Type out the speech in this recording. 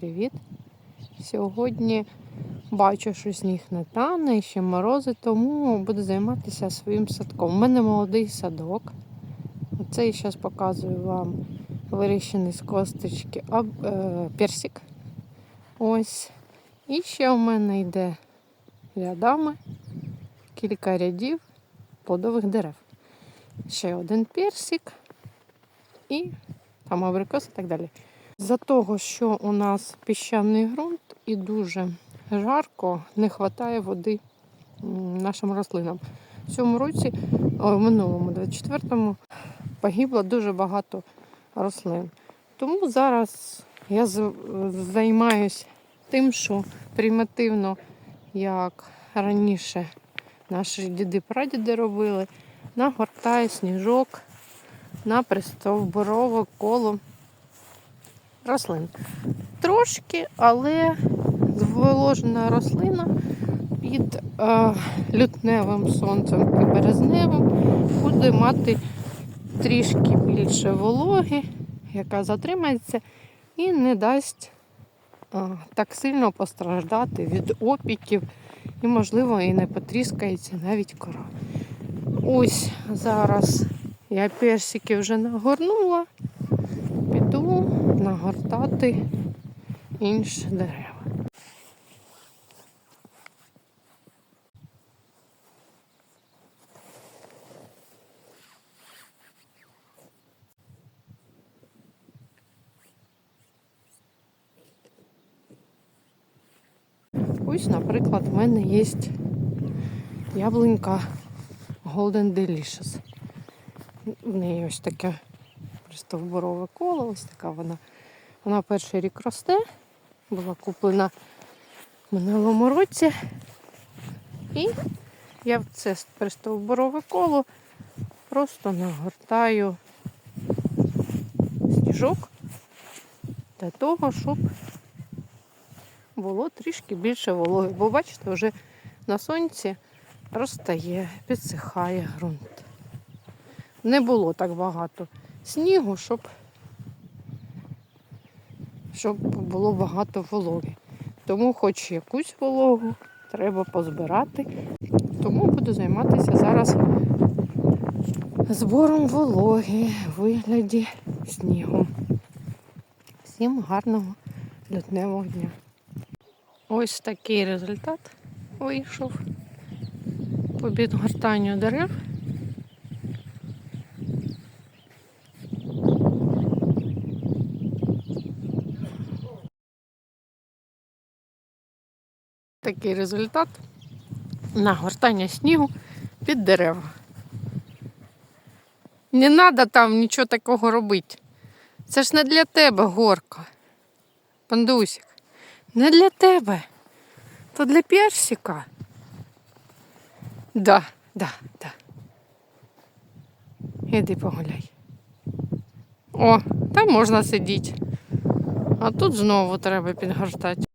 привіт! Сьогодні бачу, що сніг не тане, і ще морози, тому буду займатися своїм садком. У мене молодий садок. Оце я зараз показую вам вирощений з косточки аб- е, персик. Ось. І ще у мене йде рядами кілька рядів плодових дерев. Ще один персик і там абрикос і так далі. За того, що у нас піщаний ґрунт і дуже жарко, не вистачає води нашим рослинам. В цьому році, в минулому, 24-му, погибло дуже багато рослин. Тому зараз я займаюся тим, що примітивно, як раніше наші діди-прадіди робили, нагортаю сніжок на пристовбурове коло рослин. Трошки, але зволожена рослина під е, лютневим сонцем і березневим буде мати трішки більше вологи, яка затримається і не дасть е, так сильно постраждати від опіків, і, можливо, і не потріскається навіть кора. Ось зараз я персики вже нагорнула, піду нагортати інші дерева. Ось, наприклад, в мене є яблунька Golden Delicious. В неї ось таке пристовбурове коло, ось така вона. Вона перший рік росте, була куплена в минулому році. І я в це пристовбурове коло просто нагортаю сніжок для того, щоб було трішки більше вологи. Бо бачите, вже на сонці розтає, підсихає ґрунт. Не було так багато снігу, щоб, щоб було багато вологи. Тому хоч якусь вологу треба позбирати. Тому буду займатися зараз збором вологи в вигляді снігу. Всім гарного лютневого дня. Ось такий результат вийшов по підгортанню дерев. Такий результат нагортання снігу під дерева. Не треба там нічого такого робити. Це ж не для тебе горка. Пандусик. Не для тебе. То для персика. Да, да, да. Іди погуляй. О, там можна сидіти. А тут знову треба підгортати.